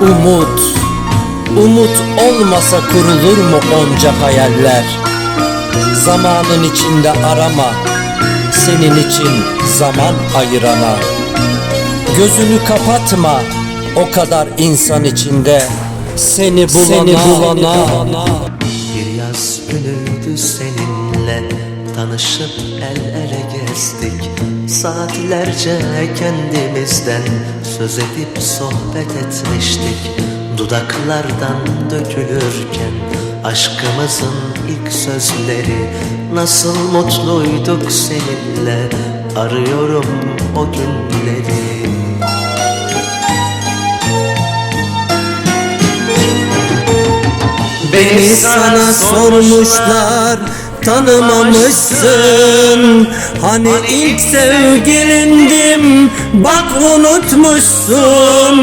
Umut, umut olmasa kurulur mu onca hayaller? Zamanın içinde arama, senin için zaman ayırana. Gözünü kapatma, o kadar insan içinde seni bulana. Seni bulana. Bir yaz günüydü seninle Tanışıp el ele gezdik Saatlerce kendimizden Söz edip sohbet etmiştik. Dudaklardan dökülürken Aşkımızın ilk sözleri Nasıl mutluyduk seninle Arıyorum o günleri. Beni sana sormuşlar tanımamışsın. Hani ilk sevgilindim bak unutmuşsun